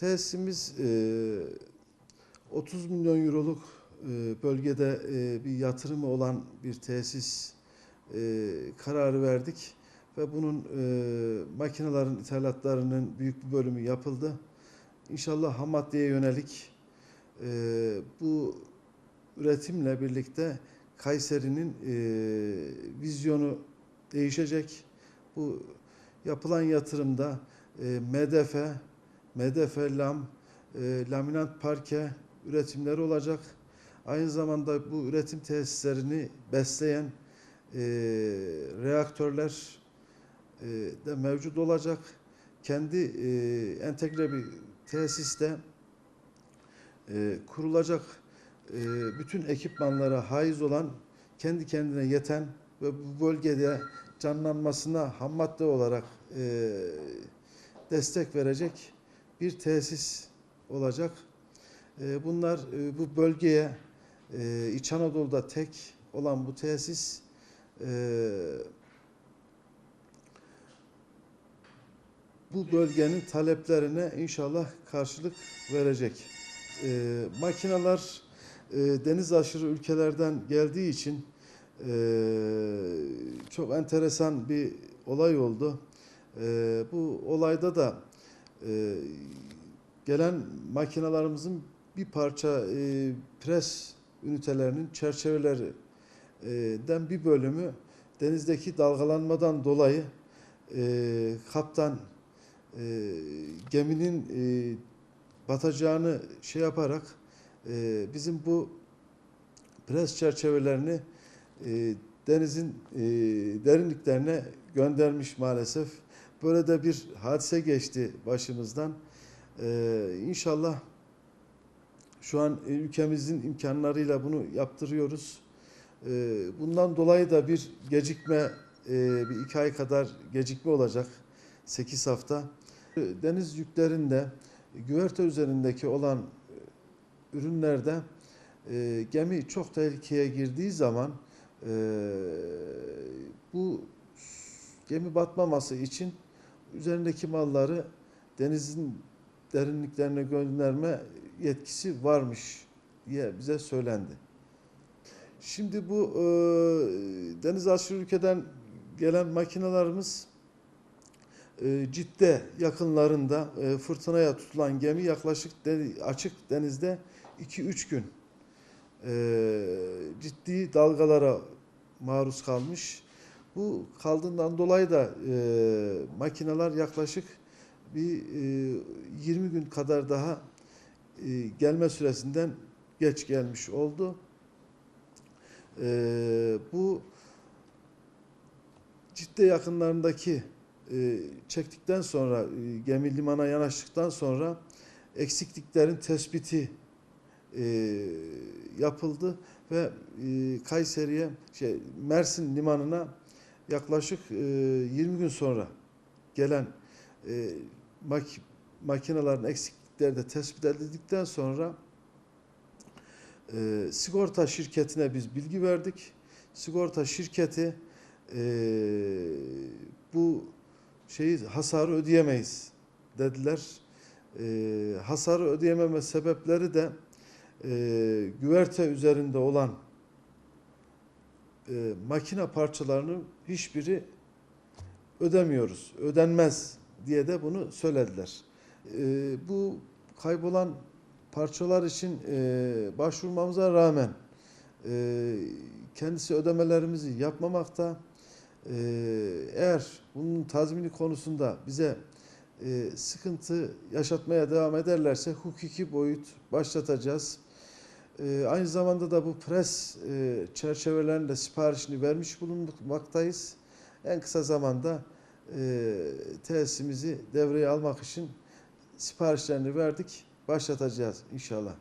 Tesisimiz e, 30 milyon euroluk e, bölgede e, bir yatırımı olan bir tesis e, kararı verdik ve bunun e, makinelerin ithalatlarının büyük bir bölümü yapıldı. İnşallah ham maddeye yönelik e, bu üretimle birlikte Kayseri'nin e, vizyonu değişecek. Bu yapılan yatırımda e, MDF, MDF lam, e, laminat parke üretimleri olacak. Aynı zamanda bu üretim tesislerini besleyen e, reaktörler e, de mevcut olacak. Kendi e, entegre bir tesiste e, kurulacak e, bütün ekipmanlara haiz olan, kendi kendine yeten ve bu bölgede canlanmasına ham madde olarak e, destek verecek bir tesis olacak. E, bunlar e, bu bölgeye e, İç Anadolu'da tek olan bu tesis e, bu bölgenin taleplerine inşallah karşılık verecek. E, makineler deniz aşırı ülkelerden geldiği için çok enteresan bir olay oldu. Bu olayda da e, gelen makinalarımızın bir parça e, pres ünitelerinin çerçeveleri e, bir bölümü denizdeki dalgalanmadan dolayı e, kaptan e, geminin e, batacağını şey yaparak e, bizim bu pres çerçevelerini e, denizin e, derinliklerine göndermiş maalesef. Böyle de bir hadise geçti başımızdan. E, inşallah şu an ülkemizin imkanlarıyla bunu yaptırıyoruz. E, bundan dolayı da bir gecikme, e, bir iki ay kadar gecikme olacak. 8 hafta. Deniz yüklerinde güverte üzerindeki olan e, ürünlerde e, gemi çok tehlikeye girdiği zaman e, bu gemi batmaması için üzerindeki malları denizin derinliklerine gönderme yetkisi varmış diye bize söylendi. Şimdi bu e, deniz aşırı ülkeden gelen makinalarımız e, Cidde yakınlarında e, fırtınaya tutulan gemi yaklaşık de, açık denizde 2-3 gün e, ciddi dalgalara maruz kalmış. Bu kaldığından dolayı da e, makineler yaklaşık bir e, 20 gün kadar daha e, gelme süresinden geç gelmiş oldu. E, bu Cidde yakınlarındaki e, çektikten sonra e, gemi limana yanaştıktan sonra eksikliklerin tespiti e, yapıldı ve e, Kayseri'ye şey Mersin limanına yaklaşık e, 20 gün sonra gelen e, mak makinelerin eksiklikleri de tespit edildikten sonra e, sigorta şirketine biz bilgi verdik. Sigorta şirketi e, bu şeyi hasarı ödeyemeyiz dediler. E, hasarı ödeyememe sebepleri de e, güverte üzerinde olan e, makine parçalarının hiçbiri ödemiyoruz, ödenmez diye de bunu söylediler. E, bu kaybolan parçalar için e, başvurmamıza rağmen e, kendisi ödemelerimizi yapmamakta. E, eğer bunun tazmini konusunda bize e, sıkıntı yaşatmaya devam ederlerse hukuki boyut başlatacağız. E, aynı zamanda da bu pres e, çerçevelerinin siparişini vermiş bulunmaktayız. En kısa zamanda e, tesisimizi devreye almak için siparişlerini verdik. Başlatacağız inşallah.